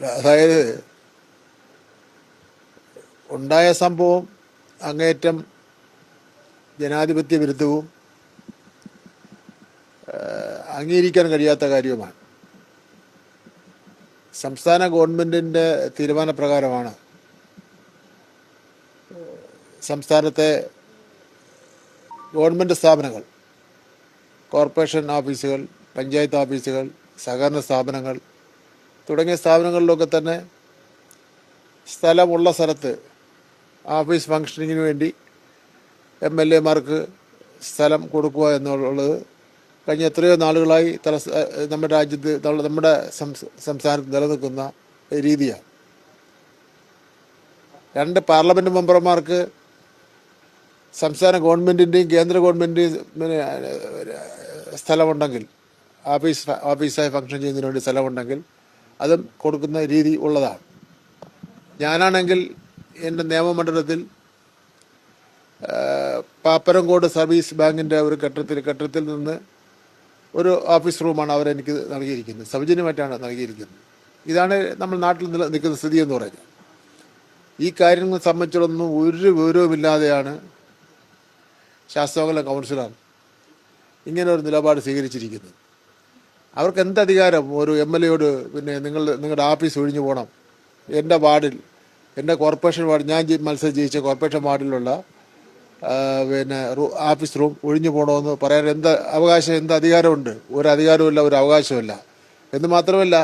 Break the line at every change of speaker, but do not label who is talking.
അതായത് ഉണ്ടായ സംഭവം അങ്ങേറ്റം ജനാധിപത്യ വിരുദ്ധവും അംഗീകരിക്കാൻ കഴിയാത്ത കാര്യവുമാണ്. സംസ്ഥാന ഗവൺമെന്റിന്റെ തീരുമാനപ്രകാരമാണ് സംസ്ഥാനത്തെ ഗവൺമെന്റ് സ്ഥാപനങ്ങൾ കോർപ്പറേഷൻ ഓഫീസുകൾ പഞ്ചായത്ത് ഓഫീസുകൾ സഹകരണ സ്ഥാപനങ്ങൾ തുടങ്ങിയ സ്ഥാപനങ്ങളിലൊക്കെ തന്നെ സ്ഥലമുള്ള സ്ഥലത്ത് ഓഫീസ് ഫങ്ഷനിങ്ങിന് വേണ്ടി എം എൽ എമാർക്ക് സ്ഥലം കൊടുക്കുക എന്നുള്ളത് കഴിഞ്ഞ എത്രയോ നാളുകളായി തല നമ്മുടെ രാജ്യത്ത് നമ്മുടെ- നമ്മുടെ സംസ്- സംസ്ഥാനത്ത് നിലനിൽക്കുന്ന രീതിയാണ്. രണ്ട് പാർലമെന്റ് മെമ്പർമാർക്ക് സംസ്ഥാന ഗവൺമെന്റിന്റെയും കേന്ദ്ര ഗവൺമെന്റിന്റെയും സ്ഥലമുണ്ടെങ്കിൽ ഓഫീസ് ഓഫീസായി ഫങ്ഷൻ ചെയ്യുന്നതിന് വേണ്ടി സ്ഥലമുണ്ടെങ്കിൽ അതും കൊടുക്കുന്ന രീതി ഉള്ളതാണ്. ഞാനാണെങ്കിൽ എന്റെ നിയമമണ്ഡലത്തിൽ പാപ്പരംകോട് സർവീസ് ബാങ്കിന്റെ ഒരു കെട്ടിടത്തിൽ കെട്ടിടത്തിൽ നിന്ന് ഒരു ഓഫീസ് റൂമാണ് അവരെനിക്ക് നൽകിയിരിക്കുന്നത്. സൗജന്യമായിട്ടാണ് നൽകിയിരിക്കുന്നത്. ഇതാണ് നമ്മൾ നാട്ടിൽ നിൽക്കുന്ന സ്ഥിതി എന്ന് പറയുന്നത്. ഈ കാര്യങ്ങൾ സംബന്ധിച്ചിടൊന്നും ഒരു വിവരവുമില്ലാതെയാണ് ശാസ്ത്രോകല കൗൺസിലർ ഇങ്ങനെ ഒരു നിലപാട് സ്വീകരിച്ചിരിക്കുന്നത്. അവർക്ക് എന്ത് അധികാരം ഒരു എം എൽ എയോട് പിന്നെ നിങ്ങൾ നിങ്ങളുടെ ആഫീസ് ഒഴിഞ്ഞു പോകണം എന്റെ വാർഡിൽ എന്റെ കോർപ്പറേഷൻ വാർഡ് ഞാൻ മത്സരം ജയിച്ച കോർപ്പറേഷൻ വാർഡിലുള്ള പിന്നെ ആഫീസ് റൂം ഒഴിഞ്ഞു പോകണമെന്ന് പറയാൻ എന്ത് അവകാശം എന്ത് അധികാരമുണ്ട്? ഒരു അധികാരമില്ല ഒരു അവകാശമില്ല എന്ന് മാത്രമല്ല